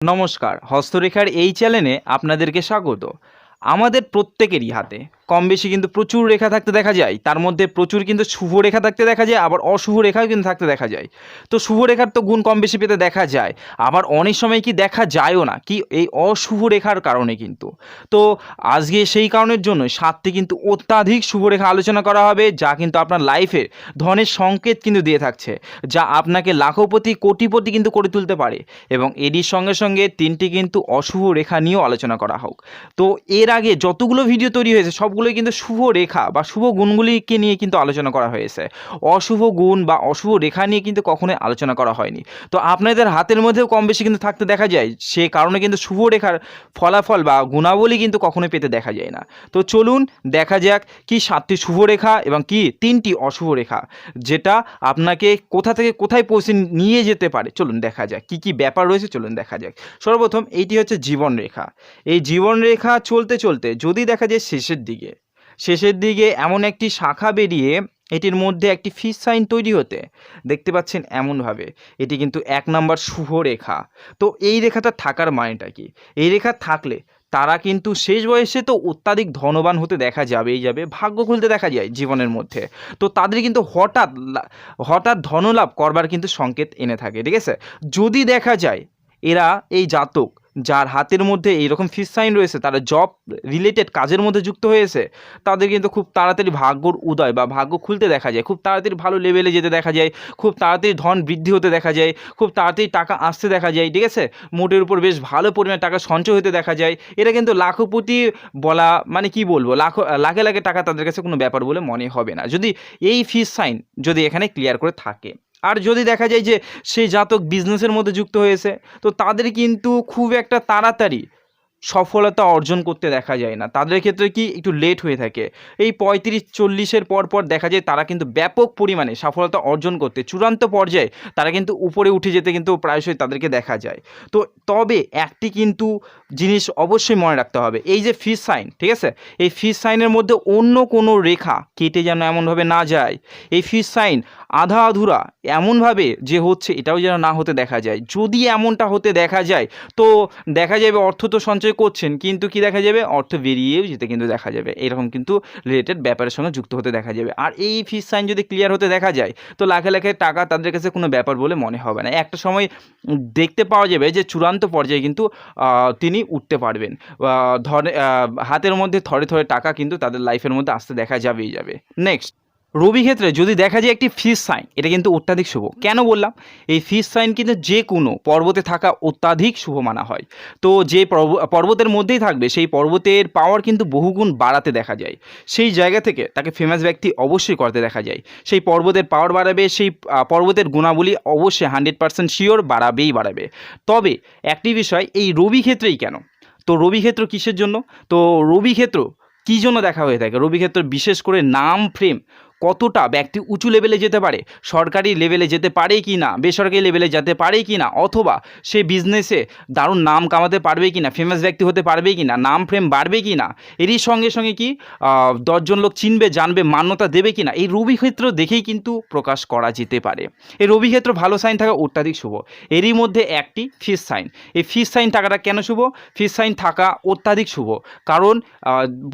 নমস্কার হস্তরেখার এই চ্যানেলে আপনাদেরকে স্বাগত। আমাদের প্রত্যেকেরই হাতে কম বেশি কিন্তু প্রচুর রেখা থাকতে দেখা যায়। তার মধ্যে প্রচুর কিন্তু শুভ রেখা থাকতে দেখা যায়, আবার অশুভ রেখাও কিন্তু থাকতে দেখা যায়। তো শুভ রেখার তো গুণ কম বেশি পেতে দেখা যায়। আবার অনেক সময় কি দেখা যায়ও না, কি এই অশুভ রেখার কারণে কিন্তু। তো আজকে সেই কারণের জন্য সাতটি কিন্তু অত্যাধিক শুভ রেখা আলোচনা করা হবে, যা কিন্তু আপনার লাইফে ধনের সংকেত কিন্তু দিয়ে থাকছে, যা আপনাকে লাখপতি কোটিপতি কিন্তু করে তুলতে পারে। এবং এরই সঙ্গে সঙ্গে তিনটি কিন্তু অশুভ রেখা নিয়েও আলোচনা করা হোক। তো এর আগে যতগুলো ভিডিও তৈরি হয়েছে সবগুলোই কিন্তু শুভ রেখা বা শুভ গুণগুলিকে নিয়ে কিন্তু আলোচনা করা হয়েছে। অশুভ গুণ বা অশুভ রেখা নিয়ে কিন্তু কখনোই আলোচনা করা হয়নি। তো আপনাদের হাতের মধ্যেও কম বেশি কিন্তু থাকতে দেখা যায়, সে কারণে কিন্তু শুভ রেখার ফলাফল বা গুণাবলী কিন্তু কখনোই পেতে দেখা যায় না। তো চলুন দেখা যাক কি সাতটি শুভ রেখা এবং কি তিনটি অশুভ রেখা, যেটা আপনাকে কোথা থেকে কোথায় পৌঁছে নিয়ে যেতে পারে। চলুন দেখা যাক কি কি ব্যাপার রয়েছে, চলুন দেখা যাক। সর্বপ্রথম এইটি হচ্ছে জীবন রেখা। এই জীবন রেখা চলতে চলতে যদি দেখা যায় শেষের দিকে শেষের দিকে এমন একটি শাখা বেরিয়ে এটির মধ্যে একটি ফিস সাইন তৈরি হতে দেখতে পাচ্ছেন এমনভাবে। এটি কিন্তু এক নম্বর শুভ রেখা। তো এই রেখাটা থাকার মানেটা কি? এই রেখা থাকলে তারা কিন্তু শেষ বয়সে তো অত্যাধিক ধনবান হতে দেখা যাবেই যাবে, ভাগ্য খুলতে দেখা যায় জীবনের মধ্যে। তো তাদের কিন্তু হঠাৎ হঠাৎ ধনলাভ করবার কিন্তু সংকেত এনে থাকে, ঠিক আছে? যদি দেখা যায় এরা, এই জাতক যার হাতের মধ্যে এইরকম ফিস সাইন রয়েছে, তারা জব রিলেটেড কাজের মধ্যে যুক্ত হয়েছে, তাদের কিন্তু খুব তাড়াতাড়ি ভাগ্যর উদয় বা ভাগ্য খুলতে দেখা যায়। খুব তাড়াতাড়ি ভালো লেভেলে যেতে দেখা যায়, খুব তাড়াতাড়ি ধন বৃদ্ধি হতে দেখা যায়, খুব তাড়াতাড়ি টাকা আসতে দেখা যায়, ঠিক আছে? মোটের উপর বেশ ভালো পরিমাণে টাকা সঞ্চয় হতে দেখা যায়। এটা কিন্তু লাখপতি বলা মানে কি বলব, লাখ, লাখে লাখে টাকা তাদের কাছে কোনো ব্যাপার বলে মনে হবে না। যদি এই ফিস সাইন যদি এখানে ক্লিয়ার করে থাকে। আর যদি দেখা যায় যে সেই জাতক বিজনেসের মধ্যে যুক্ত হয়েছে, তো তাদের কিন্তু খুব একটা তাড়াতাড়ি সফলতা অর্জন করতে দেখা যায় না। তাদের ক্ষেত্রে কি একটু লেট হয়ে থাকে। এই পঁয়ত্রিশ, চল্লিশের পর পর দেখা যায় তারা কিন্তু ব্যাপক পরিমাণে সফলতা অর্জন করতে, চূড়ান্ত পর্যায়ে তারা কিন্তু উপরে উঠে যেতে কিন্তু প্রায়শই তাদেরকে দেখা যায়। তো তবে একটি কিন্তু জিনিস অবশ্যই মনে রাখতে হবে, এই যে ফিস সাইন ঠিক আছে? এই ফিস সাইনের মধ্যে অন্য কোনো রেখা কেটে যেন এমনভাবে না যায়। এই ফিস সাইন আধা আধুরা এমনভাবে যে হচ্ছে এটাও যেন না হতে দেখা যায়। যদি এমনটা হতে দেখা যায়, তো দেখা যাবে অর্থ তো সঞ্চয় করছেন, কিন্তু কি দেখা যাবে? অর্থ বেরিয়েও যেতে কিন্তু দেখা যাবে। এরকম কিন্তু রিলেটেড ব্যাপারের সঙ্গে যুক্ত হতে দেখা যাবে। আর এই ফিস সাইন যদি ক্লিয়ার হতে দেখা যায়, তো লাখে লাখে টাকা তাদের কাছে কোনো ব্যাপার বলে মনে হবে না। একটা সময় দেখতে পাওয়া যাবে যে চূড়ান্ত পর্যায়ে কিন্তু তিনি উঠতে পারবেন। ধরে হাতের মধ্যে থরে থরে টাকা কিন্তু তাদের লাইফের মধ্যে আসতে দেখা যাবেই যাবে। নেক্সট রবি ক্ষেত্রে যদি দেখা যায় একটি ফিস সাইন এটা কিন্তু অত্যাধিক শুভ। কেন বললাম? এই ফিস সাইন কিন্তু যে কোনো পর্বতে থাকা অত্যাধিক শুভ মানা হয়। তো যে পর্ব- পর্বতের মধ্যেই থাকবে, সেই পর্বতের পাওয়ার কিন্তু বহুগুণ বাড়াতে দেখা যায়। সেই জায়গা থেকে তাকে ফেমাস ব্যক্তি অবশ্যই করতে দেখা যায়। সেই পর্বতের পাওয়ার বাড়াবে, সেই পর্বতের গুণাবলী অবশ্যই হান্ড্রেড পার্সেন্ট শিওর বাড়াবেই বাড়াবে। তবে একটি বিষয়, এই রবি ক্ষেত্রেই কেন? তো রবি ক্ষেত্র কিসের জন্য? তো রবি ক্ষেত্র কী জন্য দেখা হয়ে থাকে? রবি ক্ষেত্র বিশেষ করে নাম ফ্রেম কতটা ব্যক্তি উঁচু লেভেলে যেতে পারে? সরকারি লেভেলে যেতে পারে কি না? বেসরকারি লেভেলে যেতে পারে কি না? অথবা সে বিজনেসে দারুণ নাম কামাতে পারবে কি না? ফেমাস ব্যক্তি হতে পারবে কি না? নাম ফ্রেম বাড়বে কি না? এরই সঙ্গে সঙ্গে কি দশজন লোক চিনবে, জানবে, মান্যতা দেবে কি না? এই রবি ক্ষেত্র দেখেই কিন্তু প্রকাশ করা যেতে পারে। এই রবি ক্ষেত্র ভালো সাইন থাকা অত্যাধিক শুভ। এরই মধ্যে একটি ফিস সাইন এই ফিস সাইন থাকাটা কেন শুভ? ফিস সাইন থাকা অত্যাধিক শুভ। কারণ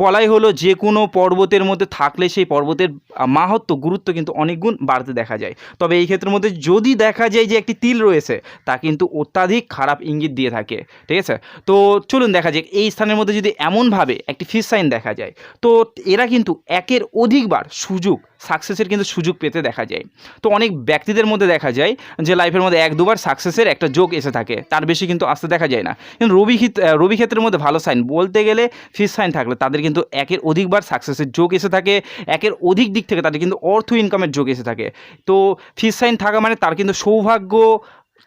বলাই হলো যে কোনো পর্বতের মধ্যে থাকলে সেই পর্বতের মাহাত্ম গুরুত্ব কিন্তু অনেক গুণ বাড়তে দেখা যায়। তবে এই ক্ষেত্রের মধ্যে যদি দেখা যায় যে একটি তিল রয়েছে, তা কিন্তু অত্যাধিক খারাপ ইঙ্গিত দিয়ে থাকে, ঠিক আছে? তো চলুন দেখা যাক, এই স্থানের মধ্যে যদি এমনভাবে একটি ফিস সাইন দেখা যায়, তো এরা কিন্তু একের অধিকবার সুযোগ সাকসেসের কিন্তু সুযোগ পেতে দেখা যায়। তো অনেক ব্যক্তিদের মধ্যে দেখা যায় যে লাইফের মধ্যে এক দুবার সাকসেসের একটা যোগ এসে থাকে। তার বেশি কিন্তু আসতে দেখা যায় না। কিন্তু রবি রবি ক্ষেত্রের মধ্যে ভালো সাইন বলতে গেলে ফিস সাইন থাকলে তাদের কিন্তু একের অধিকবার সাকসেসের যোগ এসে থাকে। একের অধিক দিক থেকে তাদের কিন্তু অর্থ ইনকামের যোগ এসে থাকে। তো ফিস সাইন থাকা মানে তার কিন্তু সৌভাগ্য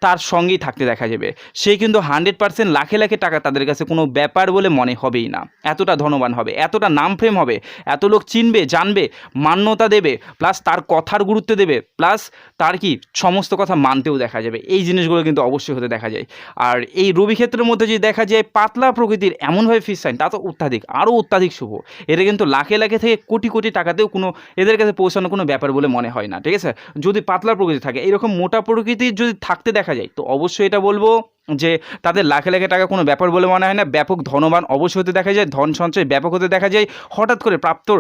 তার সঙ্গেই থাকতে দেখা যাবে। সে কিন্তু হান্ড্রেড পার্সেন্ট লাখে লাখে টাকা তাদের কাছে কোনো ব্যাপার বলে মনে হবেই না। এতটা ধনবান হবে, এতটা নাম ফ্রেম হবে, এত লোক চিনবে, জানবে, মান্যতা দেবে প্লাস তার কথার গুরুত্ব দেবে প্লাস তার কি সমস্ত কথা মানতেও দেখা যাবে। এই জিনিসগুলো কিন্তু অবশ্যই হতে দেখা যায়। আর এই রবি ক্ষেত্রের মধ্যে যদি দেখা যায় পাতলা প্রকৃতির এমনভাবে ফিস সাইন তা তো অত্যাধিক, আরও অত্যাধিক শুভ। এটা কিন্তু লাখে লাখে থেকে কোটি কোটি টাকাতেও কোনো, এদের কাছে পৌঁছানো কোনো ব্যাপার বলে মনে হয় না, ঠিক আছে? যদি পাতলা প্রকৃতি থাকে, এরকম মোটা প্রকৃতির যদি থাকতে দেখা যায়। তো অবশ্যই এটা বলব যে তাদের লাখে লাখে টাকা কোনো ব্যাপার বলে মনে হয় না। ব্যাপক ধনবান অবশ্যই হতে দেখা যায়, ধন সঞ্চয় ব্যাপক হতে দেখা যায়, হঠাৎ করে প্রাপ্তর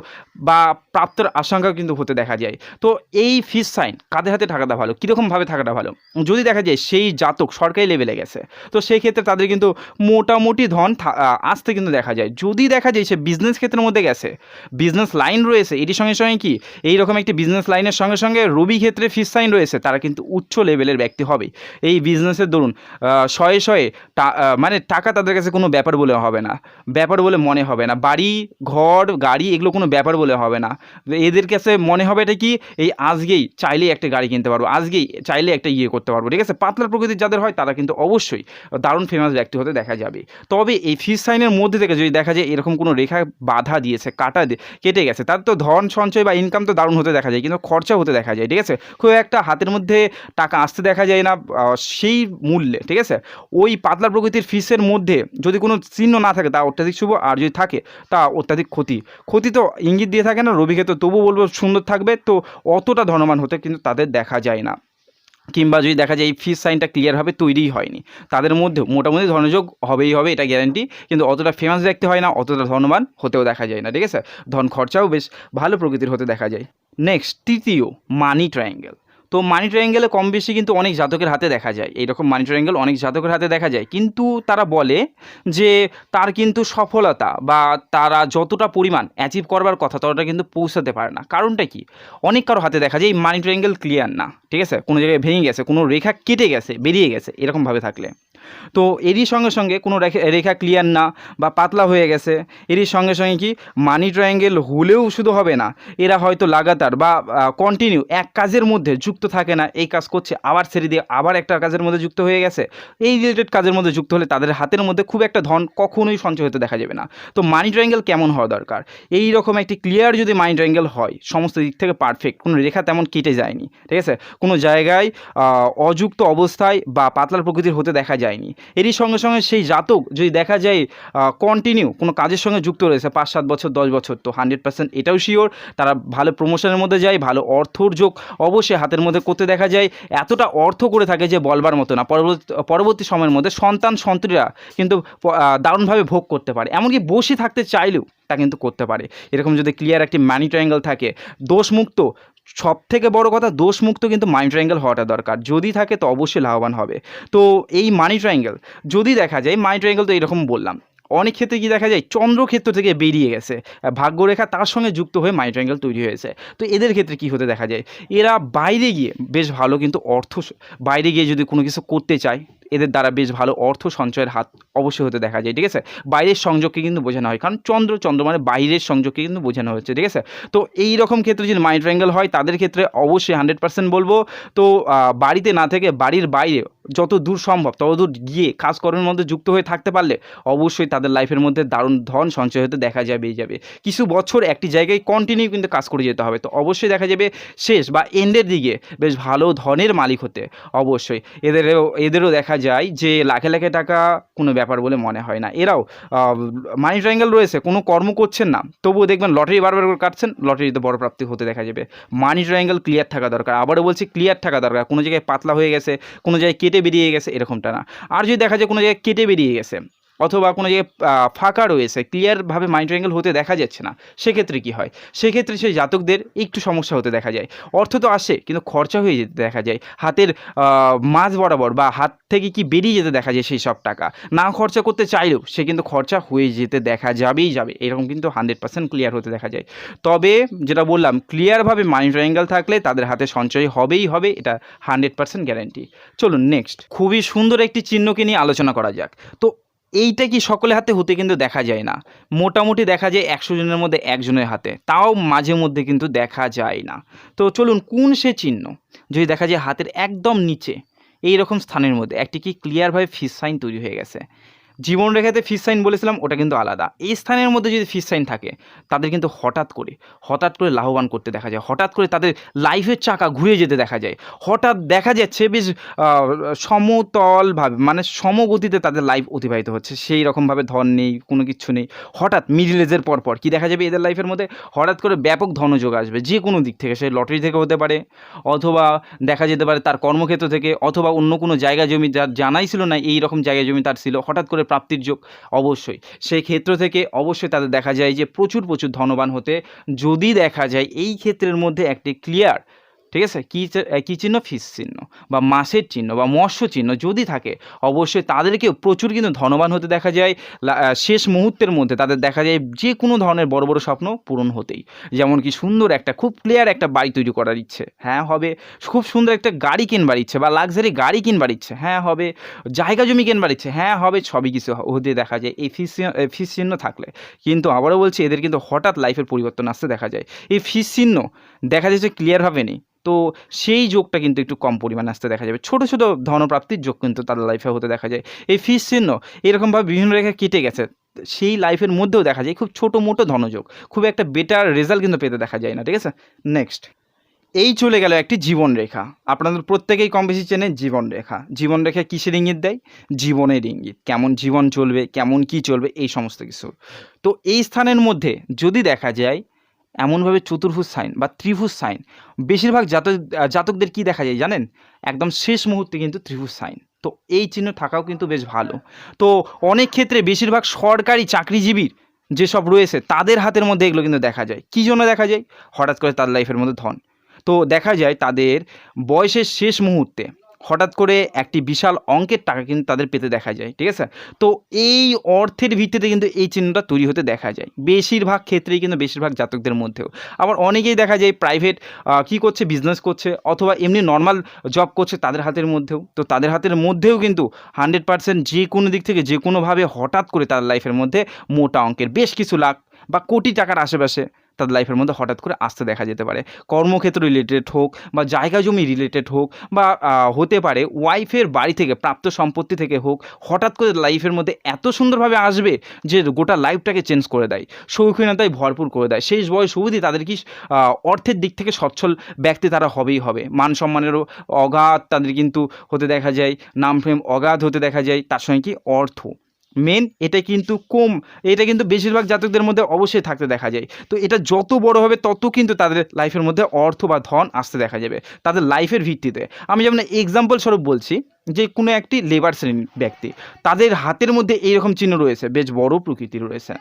বা প্রাপ্তর আশঙ্কা কিন্তু হতে দেখা যায়। তো এই ফিস সাইন কাদের হাতে থাকাটা ভালো? কীরকমভাবে থাকাটা ভালো? যদি দেখা যায় সেই জাতক সরকারি লেভেলে গেছে, তো সেই ক্ষেত্রে তাদের কিন্তু মোটামুটি ধন আসতে কিন্তু দেখা যায়। যদি দেখা যায় সে বিজনেস ক্ষেত্রের মধ্যে গেছে বিজনেস লাইন রয়েছে, এটির সঙ্গে সঙ্গে কি এইরকম একটি বিজনেস লাইনের সঙ্গে সঙ্গে রবি ক্ষেত্রে ফিস সাইন রয়েছে, তারা কিন্তু উচ্চ লেভেলের ব্যক্তি হবে এই বিজনেসের দরুন শয়ে শয়ে মানে টাকা তাদের কাছে কোনো ব্যাপার বলে হবে না। ব্যাপার বলে মনে হবে না। বাড়ি, ঘর, গাড়ি এগুলো কোনো ব্যাপার বলে হবে না। এদের কাছে মনে হবে এটা কি, এই আজকেই চাইলেই একটা গাড়ি কিনতে পারব, আজকেই চাইলে একটা ইয়ে করতে পারব, ঠিক আছে? পাতলার প্রকৃতির যাদের হয় তারা কিন্তু অবশ্যই দারুণ ফেমাস ব্যক্তি হতে দেখা যাবে। তবে এই ফিস সাইনের মধ্যে থেকে যদি দেখা যায় এরকম কোনো রেখা বাধা দিয়েছে, কাটা কেটে গেছে, তার তো ধন সঞ্চয় বা ইনকাম তো দারুণ হতে দেখা যায়, কিন্তু খরচা হতে দেখা যায়, ঠিক আছে? খুব একটা হাতের মধ্যে টাকা আসতে দেখা যায় না সেই মূল্যে, ঠিক আছে? ওই পাতলা প্রকৃতির ফিসের মধ্যে যদি কোনো চিহ্ন না থাকে, তা অত্যাধিক শুভ। আর যদি থাকে, তা অত্যাধিক ক্ষতি। ক্ষতি তো ইঙ্গিত দিয়ে থাকে না, রবিকে তো তবু বলব সুন্দর থাকবে। তো অতটা ধনবান হতে কিন্তু তাদের দেখা যায় না। কিংবা যদি দেখা যায় এই ফিস সাইনটা ক্লিয়ারভাবে তৈরিই হয়নি, তাদের মধ্যে মোটামুটি ধনযোগ হবেই হবে, এটা গ্যারান্টি কিন্তু অতটা ফেমাস দেখতে হয় না, অতটা ধনবান হতেও দেখা যায় না, ঠিক আছে? ধন খরচাও বেশ ভালো প্রকৃতির হতে দেখা যায়। নেক্সট তৃতীয় মানি ট্রায়াঙ্গেল তো মানি ট্রায়াঙ্গেলে কম বেশি কিন্তু অনেক জাতকের হাতে দেখা যায়। এইরকম মানি ট্রায়াঙ্গেল অনেক জাতকের হাতে দেখা যায়। কিন্তু তারা বলে যে তার কিন্তু সফলতা বা তারা যতটা পরিমাণ অ্যাচিভ করবার কথা ততটা কিন্তু পৌঁছাতে পারে না। কারণটা কি? অনেক কারও হাতে দেখা যায় এই মানি ট্রায়াঙ্গেল ক্লিয়ার না। ঠিক আছে? কোনো জায়গায় ভেঙে গেছে, কোনো রেখা কেটে গেছে, বেরিয়ে গেছে এরকমভাবে থাকলে। তো এরই সঙ্গে সঙ্গে কোনো রেখা রেখা ক্লিয়ার না বা পাতলা হয়ে গেছে। এরই সঙ্গে সঙ্গে কি মানি ট্রায়াঙ্গেল হলেও শুধু হবে না, এরা হয়তো লাগাতার বা কন্টিনিউ এক কাজের মধ্যে যুক্ত থাকে না। এই কাজ করছে, আবার ছেড়ে দিয়ে আবার একটা কাজের মধ্যে যুক্ত হয়ে গেছে। এই রিলেটেড কাজের মধ্যে যুক্ত হলে তাদের হাতের মধ্যে খুব একটা ধন কখনোই সঞ্চয় হতে দেখা যাবে না। তো মানি ট্রায়াঙ্গেল কেমন হওয়া দরকার? এই রকম একটি ক্লিয়ার যদি মানি ট্রায়াঙ্গেল হয়, সমস্ত দিক থেকে পারফেক্ট কোনো রেখা তেমন কেটে যায়নি, ঠিক আছে? কোনো জায়গায় অযুক্ত অবস্থায় বা পাতলার প্রকৃতির হতে দেখা যায়নি এরই সঙ্গে সঙ্গে সেই জাতক যদি দেখা যায় কন্টিনিউ কোনো কাজের সঙ্গে যুক্ত রয়েছে, পাঁচ, সাত বছর, দশ বছর, তো হান্ড্রেড পার্সেন্ট এটাও শিওর তারা ভালো প্রমোশনের মধ্যে যায়, ভালো অর্থর যোগ অবশ্যই হাতের মধ্যে করতে দেখা যায়। এতটা অর্থ করে থাকে যে বলবার মতো না, পরবর্তী পরবর্তী সময়ের মধ্যে সন্তান সন্ত্রীরা কিন্তু দারুণভাবে ভোগ করতে পারে। এমনকি বসে থাকতে চাইলেও তা কিন্তু করতে পারে। এরকম যদি ক্লিয়ার একটি মানি ট্রায়াঙ্গেল থাকে, দোষমুক্ত সব থেকে বড় কথা, দোষমুক্ত কিন্তু মানি ট্রায়াঙ্গেল হওয়াটা দরকার। যদি থাকে তো অবশ্যই লাভবান হবে। তো এই মানি ট্রায়াঙ্গেল যদি দেখা যায় মানি ট্রায়াঙ্গেল তো এরকম বললাম। অনেক ক্ষেত্রে কি দেখা যায়, চন্দ্রক্ষেত্র থেকে বেরিয়ে গেছে। ভাগ্যরেখা তার সঙ্গে যুক্ত হয়ে মানি ট্রায়াঙ্গেল তৈরি হয়েছে। তো এদের ক্ষেত্রে কি হতে দেখা যায়, এরা বাইরে গিয়ে বেশ ভালো কিন্তু অর্থ বাইরে গিয়ে যদি কোনো কিছু করতে চায় এদের দ্বারা বেশ ভালো অর্থ সঞ্চয়ের হাত অবশ্যই হতে দেখা যায়, ঠিক আছে? বাইরের সংযোগকে কিন্তু বোঝানো হয়, কারণ চন্দ্র চন্দ্র মানে বাইরের সংযোগকে কিন্তু বোঝানো হচ্ছে, ঠিক আছে? তো এই রকম ক্ষেত্রে যদি মাইন্ড ট্রায়াঙ্গেল হয়, তাদের ক্ষেত্রে অবশ্যই হান্ড্রেড পার্সেন্ট বলব, তো বাড়িতে না থেকে বাড়ির বাইরে যত দূর সম্ভব, তত দূর গিয়ে কাজকর্মের মধ্যে যুক্ত হয়ে থাকতে পারলে অবশ্যই তাদের লাইফের মধ্যে দারুণ ধন সঞ্চয় হতে দেখা যাবেই যাবে। কিছু বছর একটি জায়গায় কন্টিনিউ কিন্তু কাজ করে যেতে হবে, তো অবশ্যই দেখা যাবে শেষ বা এন্ডের দিকে বেশ ভালো ধনের মালিক হতে, অবশ্যই। এদেরও এদেরও দেখা যায় যে লাখে লাখে টাকা কোনো ব্যাপার বলে মনে হয় না। এরাও মানি ট্রায়াঙ্গেল রয়েছে, কোনো কর্ম করছেন না। তবু দেখবেন লটারি বারবার করে কাটছেন, লটারিতে বড় প্রাপ্তি হতে দেখা যাবে। মানি ট্রায়াঙ্গেল ক্লিয়ার থাকা দরকার। আবারও বলছি ক্লিয়ার থাকা দরকার। কোনো জায়গায় পাতলা হয়ে গেছে, কোনো জায়গায় কেটে বেরিয়ে গেছে, এরকমটা না। আর যদি দেখা যায় কোনো জায়গায় কেটে বেরিয়ে গেছে অথবা কোনো জায়গায় ফাঁকা রয়েছে ক্লিয়ারভাবে মাইন্ড ট্রায়াঙ্গেল হতে দেখা যাচ্ছে না, সেক্ষেত্রে কি হয়? সেক্ষেত্রে সেই জাতকদের একটু সমস্যা হতে দেখা যায়। অর্থ তো আসে, কিন্তু খরচা হয়ে যেতে দেখা যায়। হাতের মাঝ বরাবর বা হাত থেকে কি বেরিয়ে যেতে দেখা যায় সেই সব টাকা? না খরচা করতে চাইলেও সে কিন্তু খরচা হয়ে যেতে দেখা যাবেই যাবে। এরকম কিন্তু হান্ড্রেড পার্সেন্ট ক্লিয়ার হতে দেখা যায়। তবে যেটা বললাম ক্লিয়ারভাবে মাইন্ড ট্রায়াঙ্গেল থাকলে তাদের হাতে সঞ্চয় হবেই হবে, এটা হান্ড্রেড পার্সেন্ট গ্যারান্টি চলুন নেক্সট খুবই সুন্দর একটি চিহ্নকে নিয়ে আলোচনা করা যাক। তো এইটা কি সকলের হাতে হতে কিন্তু দেখা যায় না। মোটামুটি দেখা যায় একশো জনের মধ্যে একজনের হাতে, তাও মাঝে মধ্যে কিন্তু দেখা যায় না। তো চলুন, কোন সে চিহ্ন? যদি দেখা যায় হাতের একদম নিচে এই রকম স্থানের মধ্যে, একটি কি ক্লিয়ারভাবে ফিস সাইন তৈরি হয়ে গেছে। জীবন রেখাতে ফিস সাইন বলেছিলাম, ওটা কিন্তু আলাদা। এই স্থানের মধ্যে যদি ফিস সাইন থাকে, তাদের কিন্তু হঠাৎ করে হঠাৎ করে লাভবান করতে দেখা যায়। হঠাৎ করে তাদের লাইফের চাকা ঘুরে যেতে দেখা যায়। হঠাৎ দেখা যাচ্ছে বেশ সমতলভাবে মানে সমগতিতে তাদের লাইফ অতিবাহিত হচ্ছে। সেই রকমভাবে ধন নেই, কোনো কিছু নেই। হঠাৎ মিডিল এজের পর পর কী দেখা যাবে এদের লাইফের মধ্যে? হঠাৎ করে ব্যাপক ধনযোগ আসবে, যে কোনো দিক থেকে, সে লটারি থেকে হতে পারে, অথবা দেখা যেতে পারে তার কর্মক্ষেত্র থেকে, অথবা অন্য কোনো জায়গা জমি যার জানাই ছিল না, এই রকম জায়গা জমি তার ছিল, হঠাৎ করে প্রাপ্তির যোগ অবশ্যই। সেই ক্ষেত্র থেকে অবশ্যই তাদের দেখা যায় যে প্রচুর প্রচুর ধনবান হতে যদি দেখা যায় এই ক্ষেত্রের মধ্যে একটি ক্লিয়ার ঠিক আছে? কী চিহ্ন? ফিস চিহ্ন বা মাসের চিহ্ন বা মৎস্য চিহ্ন যদি থাকে, অবশ্যই তাদেরকেও প্রচুর কিন্তু ধনবান হতে দেখা যায়। শেষ মুহূর্তের মধ্যে তাদের দেখা যায় যে কোনো ধরনের বড় বড় স্বপ্ন পূরণ হতেই। যেমন কি সুন্দর একটা, খুব ক্লিয়ার একটা বাড়ি তৈরি করার ইচ্ছে। হ্যাঁ হবে। খুব সুন্দর একটা গাড়ি কিনবার ইচ্ছে বা লাক্সারি গাড়ি কিনবার ইচ্ছে। হ্যাঁ হবে। জায়গা জমি কিনবার ইচ্ছে। হ্যাঁ হবে। সবই কিছু হতে দেখা যায়। এই ফিস ফিস চিহ্ন থাকলে। কিন্তু আবারও বলছি, এদের কিন্তু হঠাৎ লাইফের পরিবর্তন আসতে দেখা যায়। এই ফিস চিহ্ন দেখা যাচ্ছে ক্লিয়ারভাবে নেই। তো সেই যোগটা কিন্তু একটু কম পরিমাণে আসতে দেখা যাবে। ছোটো ছোটো ধনপ্রাপ্তির যোগ কিন্তু তাদের লাইফে হতে দেখা যায়। এই ফিস চিহ্ন এরকমভাবে বিভিন্ন রেখা কেটে গেছে, সেই লাইফের মধ্যেও দেখা যায়। খুব ছোটো, মোটো ধনযোগ, খুব একটা বেটার রেজাল্ট কিন্তু পেতে দেখা যায় না, ঠিক আছে? নেক্সট এই চলে গেল একটি জীবন রেখা। আপনাদের প্রত্যেকেই কম বেশি চেনে জীবন রেখা। জীবন রেখা কিসের ইঙ্গিত দেয়? জীবনের ইঙ্গিত। কেমন জীবন চলবে, কেমন কি চলবে, এই সমস্ত কিছু। তো এই স্থানের মধ্যে যদি দেখা যায় এমনভাবে চতুর্ভুজ সাইন বা ত্রিভুজ সাইন। বেশিরভাগ জাতক, জাতকদের কি দেখা যায় জানেন? একদম শেষ মুহূর্তে কিন্তু ত্রিভুজ সাইন। তো এই চিহ্ন থাকাও কিন্তু বেশ ভালো। তো অনেক ক্ষেত্রে বেশিরভাগ সরকারি চাকরিজীবীর যেসব রয়েছে, তাদের হাতের মধ্যে এগুলো কিন্তু দেখা যায়। কী জন্য দেখা যায়? হঠাৎ করে তার লাইফের মধ্যে ধন। তো দেখা যায় তাদের বয়সের শেষ মুহূর্তে হঠাৎ করে একটি বিশাল অঙ্কের টাকা কিন্তু তাদের পেতে দেখা যায়, ঠিক আছে? তো এই অর্থের ভিত্তিতে কিন্তু এই চিহ্নটা তৈরি হতে দেখা যায়। বেশিরভাগ ক্ষেত্রেই কিন্তু বেশিরভাগ জাতকদের মধ্যেও। আবার অনেকেই দেখা যায় প্রাইভেট কী করছে? বিজনেস করছে, অথবা এমনি নর্মাল জব করছে তাদের হাতের মধ্যেও। তো তাদের হাতের মধ্যেও কিন্তু হান্ড্রেড পার্সেন্ট যে কোনো দিক থেকে যে কোনোভাবে হঠাৎ করে তার লাইফের মধ্যে মোটা অঙ্কের বেশ কিছু লাখ বা কোটি টাকার আশেপাশে তাদের লাইফের মধ্যে হঠাৎ করে আসতে দেখা যেতে পারে। কর্মক্ষেত্র রিলেটেড হোক বা জায়গা জমি রিলেটেড হোক বা হতে পারে ওয়াইফের বাড়ি থেকে, প্রাপ্ত সম্পত্তি থেকে হোক, হঠাৎ করে লাইফের মধ্যে এত সুন্দরভাবে আসবে যে গোটা লাইফটাকে চেঞ্জ করে দেয়, শৌখিনতায় ভরপুর করে দেয়। শেষ বয়স অবধি তাদের কি অর্থের দিক থেকে সচ্ছল ব্যক্তি তারা হবেই হবে। মান সম্মানেরও অগাধ তাদের কিন্তু হতে দেখা যায় নাম ফেম অগাধ হতে দেখা যায়, তার সঙ্গে কি অর্থ। মেন এটা কিন্তু কম, এটা কিন্তু বেশিরভাগ জাতকদের মধ্যে অবশ্যই থাকতে দেখা যায়। তো এটা যত বড় হবে, তত কিন্তু তাদের লাইফের মধ্যে অর্থ বা ধন আসতে দেখা যাবে, তাদের লাইফের ভিত্তিতে। আমি যেমন এক্সাম্পল স্বরূপ বলছি, যে কোনো একটি লেবার শ্রেণির ব্যক্তি, তাদের হাতের মধ্যে এইরকম চিহ্ন রয়েছে, বেশ বড় প্রকৃতি রয়েছে।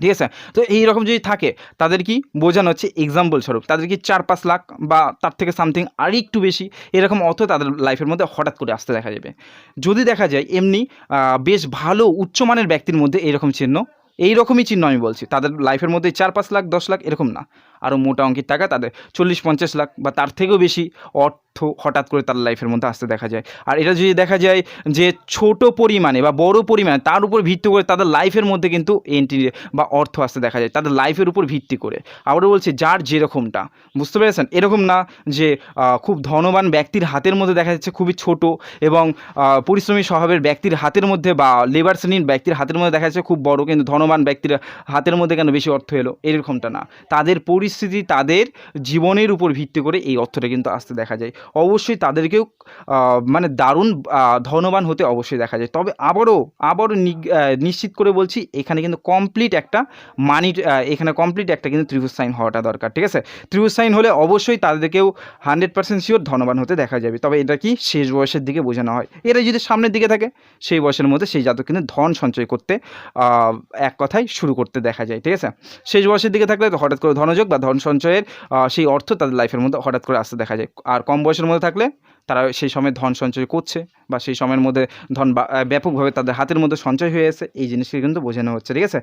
ঠিক আছে? তো এই রকম যদি থাকে, তাদের কি বোঝানো হচ্ছে এক্সাম্পল স্বরূপ? তাদের কি চার পাঁচ লাখ বা তার থেকে সামথিং আর একটু বেশি এরকম অর্থ তাদের লাইফের মধ্যে হঠাৎ করে আসতে দেখা যাবে। যদি দেখা যায় এমনি বেশ ভালো উচ্চমানের ব্যক্তির মধ্যে এরকম চিহ্ন এই রকমই চিহ্ন আমি বলছি। তাদের লাইফের মধ্যে চার পাঁচ লাখ, দশ লাখ এরকম না। আরও মোটা অঙ্কের টাকা তাদের চল্লিশ, পঞ্চাশ লাখ বা তার থেকেও বেশি অর্থ হঠাৎ করে তার লাইফের মধ্যে আসতে দেখা যায়। আর এটা যদি দেখা যায় যে ছোট পরিমাণে বা বড় পরিমাণে তার উপর ভিত্তি করে তাদের লাইফের মধ্যে কিন্তু এন্ট্রি বা অর্থ আসতে দেখা যায়, তাদের লাইফের উপর ভিত্তি করে। আবারও বলছি, যার যেরকমটা, বুঝতে পেরেছেন? এরকম না যে খুব ধনবান ব্যক্তির হাতের মধ্যে দেখা যাচ্ছে খুবই ছোট এবং পরিশ্রমী স্বভাবের ব্যক্তির হাতের মধ্যে বা লেবার শ্রেণির ব্যক্তির হাতের মধ্যে দেখা যাচ্ছে খুব বড়, কিন্তু ধনবান ব্যক্তির হাতের মধ্যে কেন বেশি অর্থ এলো? এরকমটা না। তাদের পরিস্থিতি তাদের জীবনের উপর ভিত্তি করে এই অর্থটা কিন্তু আসতে দেখা যায়। অবশ্যই তাদেরকেও মানে দারুণ ধনবান হতে অবশ্যই দেখা যায়। তবে আবারও আবারও নিশ্চিত করে বলছি, এখানে কিন্তু কমপ্লিট একটা মানি এখানে কমপ্লিট একটা কিন্তু ত্রিভুজ সাইন হওয়াটা দরকার, ঠিক আছে? ত্রিভুজ সাইন হলে অবশ্যই তাদেরকেও হান্ড্রেড পার্সেন্ট শিওর ধনবান হতে দেখা যাবে। তবে এটা কি? শেষ বয়সের দিকে বোঝানো হয়। এরা যদি সামনের দিকে থাকে, সেই বয়সের মধ্যে সেই জাতক কিন্তু ধন সঞ্চয় করতে এক কথায় শুরু করতে দেখা যায়, ঠিক আছে? শেষ বয়সের দিকে থাকলে হঠাৎ করে ধনযোগ ধন সঞ্চয়ের সেই অর্থ তাদের লাইফের মধ্যে হঠাৎ করে আসতে দেখা যায়। আর কম বয়সের মধ্যে থাকলে তারা সেই সময় ধন সঞ্চয় করছে। বা সেই সময়ের মধ্যে ধন ব্যাপকভাবে তাদের হাতের মধ্যে সঞ্চয় হয়ে আছে এই জিনিসকে কিন্তু বোঝানো হচ্ছে, ঠিক আছে?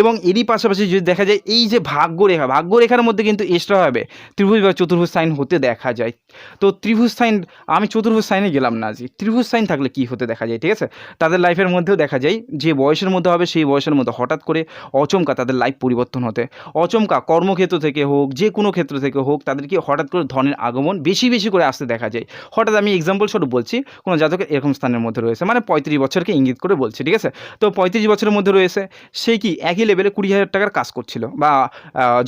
এবং এরই পাশাপাশি যদি দেখা যায়, এই যে ভাগ্যরেখা, ভাগ্যরেখার মধ্যে কিন্তু এক্সট্রাভাবে ত্রিভুজ বা চতুর্ভুজ সাইন হতে দেখা যায়। তো ত্রিভুজ সাইন আমি চতুর্ভুজ সাইনে গেলাম না আজকে ত্রিভুজ সাইন থাকলে কি হতে দেখা যায়, ঠিক আছে? তাদের লাইফের মধ্যেও দেখা যায়, যে বয়সের মধ্যে হবে, সেই বয়সের মধ্যে হঠাৎ করে অচমকা তাদের লাইফ পরিবর্তন হতে, অচমকা কর্মক্ষেত্র থেকে হোক, যে কোনো ক্ষেত্র থেকে হোক, তাদেরকে হঠাৎ করে ধনের আগমন বেশি বেশি করে আসতে দেখা যায়। হঠাৎ আমি এক্সাম্পল স্বরূপ বলছি, কোনো জাতকের এরকম স্থানের মধ্যে রয়েছে। মানে পঁয়ত্রিশ বছরকে ইঙ্গিত করে বলছে ঠিক আছে? তো পঁয়ত্রিশ বছরের মধ্যে রয়েছে সে কি একই লেভেলে কুড়ি হাজার টাকার কাজ করছিল বা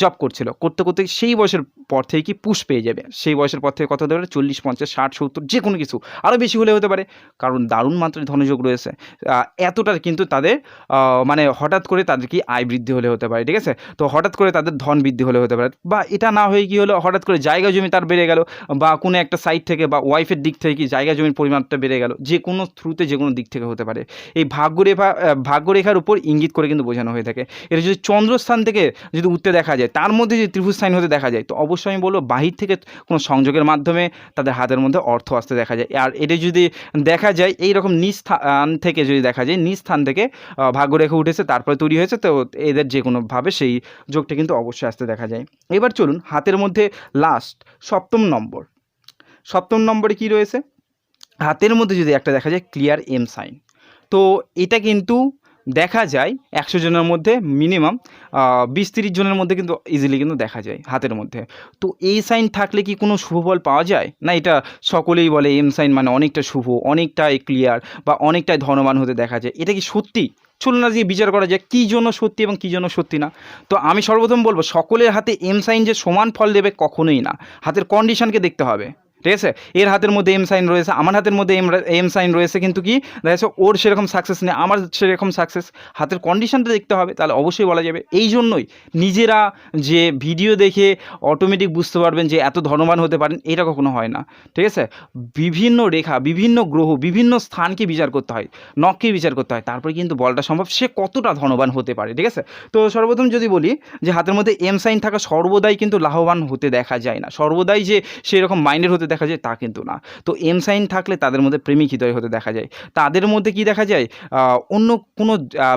জব করছিল? করতে করতে সেই বয়সের পর থেকে কি পুশ পেয়ে যাবে? সেই বয়সের পর থেকে কত হতে পারে? চল্লিশ পঞ্চাশ ষাট সত্তর যে কোনো কিছু। আরও বেশি হলে হতে পারে। কারণ দারুণ মাত্রায় ধনযোগ রয়েছে। আহ, এতটা কিন্তু তাদের মানে হঠাৎ করে তাদের কি আয় বৃদ্ধি হলে হতে পারে ঠিক আছে? তো হঠাৎ করে তাদের ধন বৃদ্ধি হলে হতে পারে। বা এটা না হয়ে কি হলো? হঠাৎ করে জায়গা জমি তার বেড়ে গেল বা কোনো একটা সাইড থেকে বা ওয়াইফের দিক থেকে কি জায়গা জমির পরিমাণটা বেড়ে গেল? যে কোনো থ্রুতে যে কোনো দিক থেকে হতে পারে। এই ভাগ্যরেখা ভাগ্যরেখার উপর ইঙ্গিত করে কিন্তু বোঝানো হয়ে থাকে। এটা যদি চন্দ্রস্থান থেকে যদি উঠতে দেখা যায়, তার মধ্যে যদি ত্রিভুজ সাইন হতে দেখা যায়, তো অবশ্যই আমি বলব বাহির থেকে কোনো সংযোগের মাধ্যমে তাদের হাতের মধ্যে অর্থ আসতে দেখা যায়। আর এটা যদি দেখা যায় এই রকম নিজ স্থান থেকে যদি দেখা যায় নিজ স্থান থেকে ভাগ্যরেখা উঠেছে, তারপরে তৈরি হয়েছে, তো এদের যে কোনোভাবে সেই যোগটা কিন্তু অবশ্যই আসতে দেখা যায়। এবার চলুন হাতের মধ্যে লাস্ট সপ্তম নম্বর। সপ্তম নম্বরে কি রয়েছে? হাতের মধ্যে যদি একটা দেখা যায় ক্লিয়ার এম সাইন তো এটা কিন্তু দেখা যায় একশো জনের মধ্যে মিনিমাম বিশ তিরিশ জনের মধ্যে কিন্তু ইজিলি কিন্তু দেখা যায় হাতের মধ্যে। তো এই সাইন থাকলে কি কোনো শুভ ফল পাওয়া যায়? না, এটা সকলেই বলে এম সাইন মানে অনেকটা শুভ, অনেকটাই ক্লিয়ার বা অনেকটাই ধনবান হতে দেখা যায়। এটা কি সত্যি? চলুন আজকে বিচার করা যায় কী জন্য সত্যি এবং কী জন্য সত্যি না? তো আমি সর্বপ্রথম বলব, সকলের হাতে এম সাইন যে সমান ফল দেবে কখনোই না। হাতের কন্ডিশনকে দেখতে হবে। ঠিক আছে? এর হাতের মধ্যে এম সাইন রয়েছে, আমার হাতের মধ্যে এম এম সাইন রয়েছে কিন্তু কি? দেখা ওর সেরকম সাকসেস নেই, আমার সেরকম সাকসেস হাতের কন্ডিশনটা দেখতে হবে, তাহলে অবশ্যই বলা যাবে। এই জন্যই নিজেরা যে ভিডিও দেখে অটোমেটিক বুঝতে পারবেন যে এত ধনবান হতে পারেন, এটা কখনো হয় না। ঠিক আছে? বিভিন্ন রেখা, বিভিন্ন গ্রহ, বিভিন্ন স্থানকে বিচার করতে হয়, নখকে বিচার করতে হয়, তারপরে কিন্তু বলটা সম্ভব, সে কতটা ধনবান হতে পারে, ঠিক আছে? তো সর্বপ্রথম যদি বলি যে হাতের মধ্যে এম সাইন থাকা সর্বদাই কিন্তু লাভবান হতে দেখা যায় না। সর্বদাই যে সেরকম মাইন্ডের হতে দেখা যায় তা কিন্তু না। তো এম সাইন থাকলে তাদের মধ্যে প্রেমিক হৃদয় হতে দেখা যায়। তাদের মধ্যে কি দেখা যায়? অন্য কোনো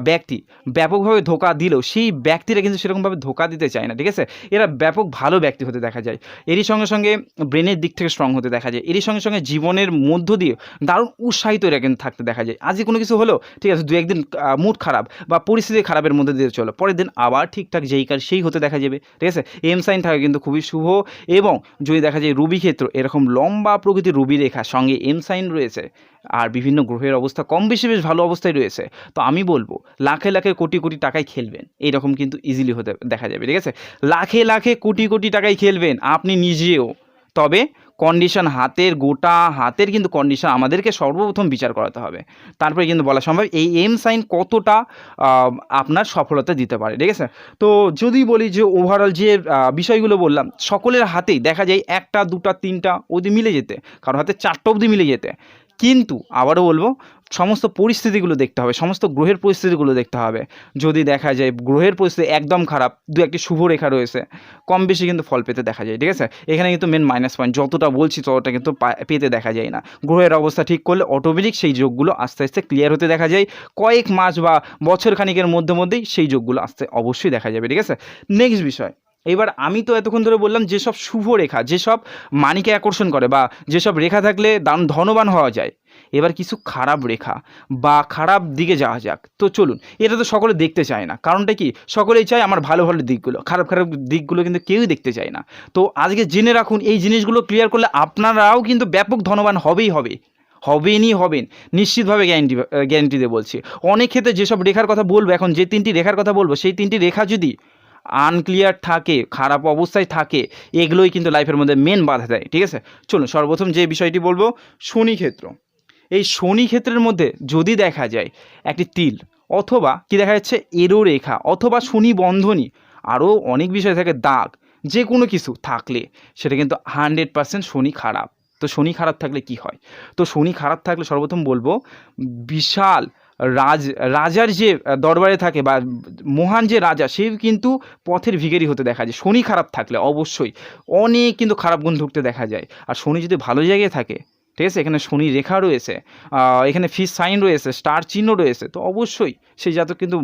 ব্যক্তি ব্যাপকভাবে ধোকা দিলেও সেই ব্যক্তিরা কিন্তু সেরকমভাবে ধোকা দিতে চায় না, ঠিক আছে? এরা ব্যাপক ভালো ব্যক্তি হতে দেখা যায়। এরই সঙ্গে সঙ্গে ব্রেনের দিক থেকে স্ট্রং হতে দেখা যায়। এরই সঙ্গে সঙ্গে জীবনের মধ্য দিয়ে দারুণ উৎসাহিত এরা কিন্তু থাকতে দেখা যায়। আজকে কোনো কিছু হলো, ঠিক আছে? দু একদিন মুড খারাপ বা পরিস্থিতি খারাপের মধ্যে দিয়ে চলো। পরের দিন আবার ঠিকঠাক যেই কার সেই হতে দেখা যাবে, ঠিক আছে? এম সাইন থাকা কিন্তু খুবই শুভ এবং যদি দেখা যায় রুবি ক্ষেত্র এরকম লম্বা প্রকৃতির রুবি রেখা, সঙ্গে এম সাইন রয়েছে। আর বিভিন্ন গ্রহের অবস্থা কম বেশি বেশ ভালো অবস্থায় রয়েছে। তো আমি বলব, লাখে লাখে কোটি কোটি টাকায় খেলবেন। এরকম কিন্তু ইজিলি হতে দেখা যাবে, ঠিক আছে? লাখে লাখে কোটি কোটি টাকায় খেলবেন, আপনি নিজেও। তবে কন্ডিশন হাতের গোটা হাতের কিন্তু কন্ডিশন আমাদেরকে সর্বপ্রথম বিচার করাতে হবে। তারপরে কিন্তু বলা সম্ভব এই এম সাইন কতটা আপনার সফলতা দিতে পারে, ঠিক আছে? তো যদি বলি যে ওভারঅল যে বিষয়গুলো বললাম, সকলের হাতেই দেখা যায় একটা, দুটা, তিনটা অবধি মিলে যেতে। কারোর হাতে চারটা অবধি মিলে যেতে। কিন্তু আবারও বলব, সমস্ত পরিস্থিতিগুলো দেখতে হবে, সমস্ত গ্রহের পরিস্থিতিগুলো দেখতে হবে। যদি দেখা যায় গ্রহের পরিস্থিতি একদম খারাপ, দু একটি শুভ রেখা রয়েছে, কম বেশি কিন্তু ফল পেতে দেখা যায়, ঠিক আছে? এখানে কিন্তু মেন মাইনাস পয়েন্ট যতটা বলছি ততটা কিন্তু পেতে দেখা যায় না। গ্রহের অবস্থা ঠিক করলে অটোমেটিক সেই যোগগুলো আস্তে আস্তে ক্লিয়ার হতে দেখা যায়। কয়েক মাস বা বছর খানিকের মধ্যে মধ্যেই সেই যোগগুলো আসতে অবশ্যই দেখা যাবে, ঠিক আছে? নেক্সট বিষয় এবার আমি তো এতক্ষণ ধরে বললাম যেসব শুভ রেখা, যেসব মানিকে আকর্ষণ করে বা যেসব রেখা থাকলে দান ধনবান হওয়া যায়, এবার কিছু খারাপ রেখা বা খারাপ দিকে যাওয়া যাক। তো চলুন, এটা তো সকলে দেখতে চায় না। কারণটা কি? সকলেই চায় আমার ভালো ভালো দিকগুলো, খারাপ খারাপ দিকগুলো কিন্তু কেউই দেখতে চায় না। তো আজকে জেনে রাখুন, এই জিনিসগুলো ক্লিয়ার করলে আপনারাও কিন্তু ব্যাপক ধনবান হবেই হবে। হবেনই হবেন। নিশ্চিতভাবে গ্যারেন্টি গ্যারেন্টি দিয়ে বলছি। অনেক ক্ষেত্রে যেসব রেখার কথা বলব এখন, যে তিনটি রেখার কথা বলব, সেই তিনটি রেখা যদি আনক্লিয়ার থাকে, খারাপ অবস্থায় থাকে, এগুলোই কিন্তু লাইফের মধ্যে মেন বাধা দেয়, ঠিক আছে? চলুন, সর্বপ্রথম যে বিষয়টি বলব শনি ক্ষেত্র এই শনি ক্ষেত্রের মধ্যে যদি দেখা যায় একটি তিল অথবা কি দেখা যাচ্ছে এরো রেখা অথবা শনি বন্ধনী, আরও অনেক বিষয় থাকে, দাগ যে কোনো কিছু থাকলে, সেটা কিন্তু হান্ড্রেড পার্সেন্ট শনি খারাপ। তো শনি খারাপ থাকলে কি হয়? তো শনি খারাপ থাকলে সর্বপ্রথম বলব, বিশাল রাজ, রাজার যে দরবারে থাকে বা মহান যে রাজা, সে কিন্তু পথের ভিখারি হতে দেখা যায়। শনি খারাপ থাকলে অবশ্যই। অনেক কিন্তু খারাপ গুণ ঢুকতে দেখা যায়। আর শনি যদি ভালো জায়গায় থাকে, ঠিক আছে? এখানে শনি রেখা রয়েছে এখানে ফিস সাইন রয়েছে স্টার চিহ্ন রয়েছে, তো অবশ্যই সেই জাতক কিন্তু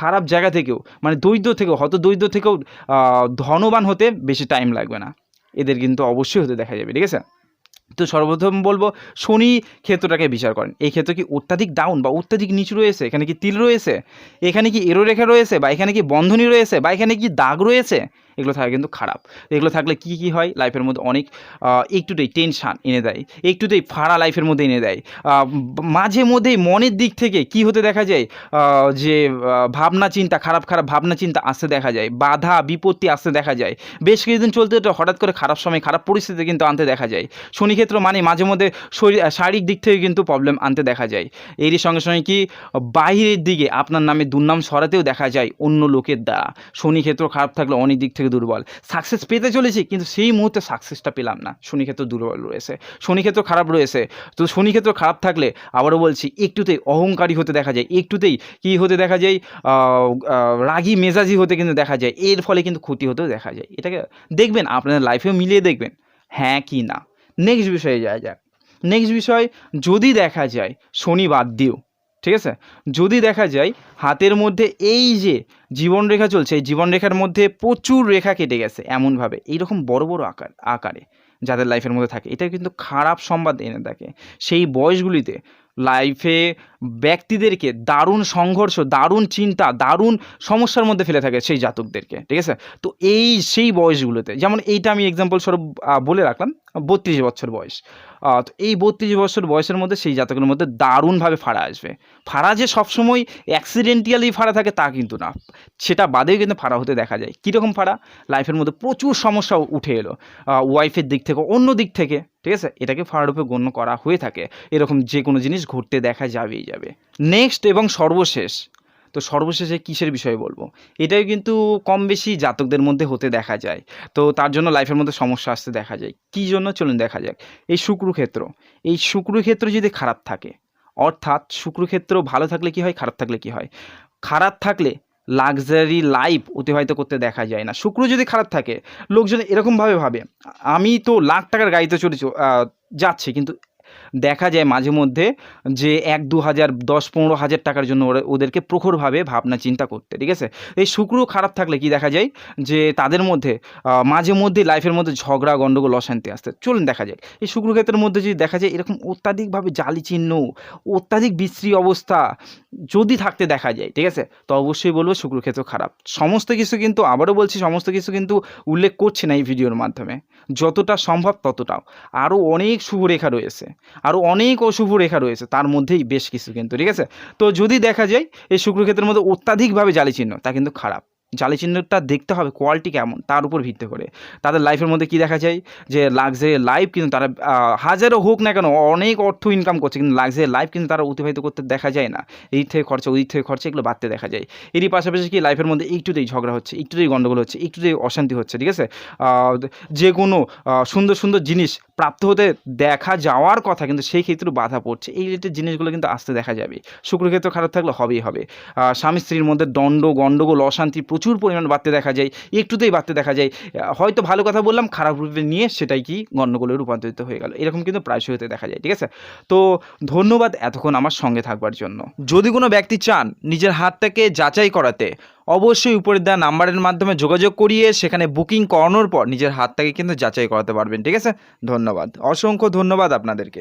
খারাপ জায়গা থেকেও মানে দৈদ্য থেকেও হয়তো দৈদ্য থেকেও ধনবান হতে বেশি টাইম লাগবে না। এদের কিন্তু অবশ্যই হতে দেখা যাবে, ঠিক আছে? তো সর্বপ্রথম বলব, শনি ক্ষেত্রটাকে বিচার করেন। এই ক্ষেত্র কি অত্যাধিক ডাউন বা অত্যাধিক নিচু রয়েছে? এখানে কি তিল রয়েছে? এখানে কি এরো রেখা রয়েছে? বা এখানে কি বন্ধনী রয়েছে? বা এখানে কি দাগ রয়েছে? এগুলো থাকা কিন্তু খারাপ। এগুলো থাকলে কি কি হয়? লাইফের মধ্যে অনেক একটুতেই টেনশান এনে দেয়। একটুতেই ফাড়া লাইফের মধ্যে এনে দেয়। মাঝে মধ্যেই মনের দিক থেকে কি হতে দেখা যায়? যে ভাবনা চিন্তা, খারাপ খারাপ ভাবনা চিন্তা আসতে দেখা যায়। বাধা, বিপত্তি আসতে দেখা যায়। বেশ কিছুদিন চলতে হঠাৎ করে খারাপ সময়, খারাপ পরিস্থিতি কিন্তু আনতে দেখা যায়। শনিক্ষেত্র মানে মাঝে মধ্যে শরীর শারীরিক দিক থেকে কিন্তু প্রবলেম আনতে দেখা যায়। এরই সঙ্গে সঙ্গে কি? বাইরের দিকে আপনার নামে দুর্নাম সরাতেও দেখা যায় অন্য লোকের দ্বারা। শনিক্ষেত্র খারাপ থাকলে অনেক দিক থেকে দুর্বল। সাকসেস পেতে চলেছি, কিন্তু সেই মুহূর্তে সাকসেসটা পেলাম না। শনিক্ষেত্র দুর্বল রয়েছে। শনিক্ষেত্র খারাপ রয়েছে। তো শনিক্ষেত্র খারাপ থাকলে আবারও বলছি, একটুতেই অহংকারী হতে দেখা যায়। একটুতেই কি হতে দেখা যায়? রাগী, মেজাজি হতে কিন্তু দেখা যায়। এর ফলে কিন্তু ক্ষতি হতেও দেখা যায়। এটাকে দেখবেন, আপনাদের লাইফেও মিলিয়ে দেখবেন। হ্যাঁ কি না? নেক্সট বিষয়ে যাওয়া যাক। নেক্সট বিষয়, যদি দেখা যায়, শনি বাদ দিও। ঠিক আছে? যদি দেখা যায় হাতের মধ্যে এই যে জীবনরেখা চলছে, এই জীবনরেখার মধ্যে প্রচুর রেখা কেটে গেছে এমনভাবে, এইরকম বড় বড় আকার, আকারে যাদের লাইফের মধ্যে থাকে, এটা কিন্তু খারাপ সংবাদ এনে থাকে। সেই বয়সগুলিতে লাইফে ব্যক্তিদেরকে দারুণ সংঘর্ষ, দারুণ চিন্তা, দারুণ সমস্যার মধ্যে ফেলে থাকে সেই জাতকদেরকে, ঠিক আছে? তো এই সেই বয়সগুলোতে, যেমন এইটা আমি এক্সাম্পল স্বরূপ বলে রাখলাম, বত্রিশ বছর বয়স। তো এই বত্রিশ বছর বয়সের মধ্যে সেই জাতকের মধ্যে দারুণভাবে ফাড়া আসবে। ফাড়া যে সবসময় অ্যাক্সিডেন্টিয়ালি ফাড়া থাকে তা কিন্তু না। সেটা বাদেও কিন্তু ফাড়া হতে দেখা যায়। কীরকম ফাড়া? লাইফের মধ্যে প্রচুর সমস্যা উঠে এলো। ওয়াইফের দিক থেকে, অন্য দিক থেকে, ঠিক আছে? এটাকে ফাড়ারূপে গণ্য করা হয়ে থাকে। এরকম যে কোনো জিনিস ঘটতে দেখা যাবেই যাবে। নেক্সট এবং সর্বশেষ তো সর্বশেষে কিসের বিষয়ে বলব? এটাই কিন্তু কম বেশি জাতকদের মধ্যে হতে দেখা যায়। তো তার জন্য লাইফের মধ্যে সমস্যা আসতে দেখা যায়। কী জন্য? চলুন দেখা যাক। এই শুক্রক্ষেত্র। এই শুক্রক্ষেত্র যদি খারাপ থাকে অর্থাৎ শুক্রক্ষেত্র ভালো থাকলে কি হয়? খারাপ থাকলে কি হয়? খারাপ থাকলে লাক্সারি লাইফ অতিবাহিত করতে দেখা যায় না। শুক্র যদি খারাপ থাকে লোকজন এরকমভাবে ভাবে আমি তো লাখ টাকার গাড়িতে চলে চ- আহ, কিন্তু দেখা যায় মাঝে মধ্যে যে এক দু হাজার দশ পনেরো হাজার টাকার জন্য ওরা ওদেরকে প্রখরভাবে ভাবনা চিন্তা করতে, ঠিক আছে? এই শুক্র খারাপ থাকলে কি দেখা যায়? যে তাদের মধ্যে মাঝে মধ্যে লাইফের মধ্যে ঝগড়া গণ্ডগোল অশান্তি আসতে চলুন দেখা যায় এই শুক্র ক্ষেত্রের মধ্যে যদি দেখা যায় এরকম অত্যাধিকভাবে জালি চিহ্ন, অত্যাধিক বিশ্রী অবস্থা যদি থাকতে দেখা যায়, ঠিক আছে? তো অবশ্যই বলব শুক্রক্ষেত্র খারাপ। সমস্ত কিছু কিন্তু, আবারও বলছি, সমস্ত কিছু কিন্তু উল্লেখ করছি না এই ভিডিওর মাধ্যমে। যতটা সম্ভব ততটাও। আরও অনেক শুভরেখা রয়েছে। আরও অনেক অশুভ রেখা রয়েছে, তার মধ্যেই বেশ কিছু কিন্তু, ঠিক আছে? তো যদি দেখা যায়, এই শুক্রক্ষেত্রের মধ্যে অত্যাধিকভাবে জালি চিহ্ন তা কিন্তু খারাপ। জালি চিহ্নটা দেখতে হবে কোয়ালিটি কেমন তার উপর ভিত্তি করে। তাদের লাইফের মধ্যে কি দেখা যায়? যে লাক্সারি লাইফ কিন্তু তারা আহ, হাজারো হোক না কেন অনেক অর্থ ইনকাম করছে কিন্তু লাক্সারি লাইফ কিন্তু তারা অতিবাহিত করতে দেখা যায় না। এই থেকে খরচা ওই থেকে খরচা এগুলো বাড়তে দেখা যায়। এরই পাশাপাশি কি লাইফের মধ্যে একটুতেই ঝগড়া হচ্ছে একটুতেই গণ্ডগোল হচ্ছে একটুতেই অশান্তি হচ্ছে ঠিক আছে? যে কোনো সুন্দর সুন্দর জিনিস প্রাপ্ত হতে দেখা যাওয়ার কথা কিন্তু সেই ক্ষেত্রে বাধা পড়ছে। এই রিলেটেড জিনিসগুলো কিন্তু আসতে দেখা যাবে। শুক্রক্ষেত্র খারাপ থাকলে হবেই হবে। স্বামী স্ত্রীর মধ্যে দণ্ড গণ্ডগোল অশান্তি প্রচুর পরিমাণ বাড়তে দেখা যায়, একটুতেই বাড়তে দেখা যায়। হয়তো ভালো কথা বললাম, খারাপ রূপে নিয়ে সেটাই কি গণ্ডগোলে রূপান্তরিত হয়ে গেল। এরকম কিন্তু প্রায়শই হতে দেখা যায়, ঠিক আছে? তো ধন্যবাদ এতক্ষণ আমার সঙ্গে থাকবার জন্য। যদি কোনো ব্যক্তি চান নিজের হাতটাকে যাচাই করাতে, অবশ্যই উপরে দেওয়া নাম্বারের মাধ্যমে যোগাযোগ করিয়ে সেখানে বুকিং করানোর পর নিজের হাতটাকে কিন্তু যাচাই করাতে পারবেন, ঠিক আছে? ধন্যবাদ। অসংখ্য ধন্যবাদ আপনাদেরকে।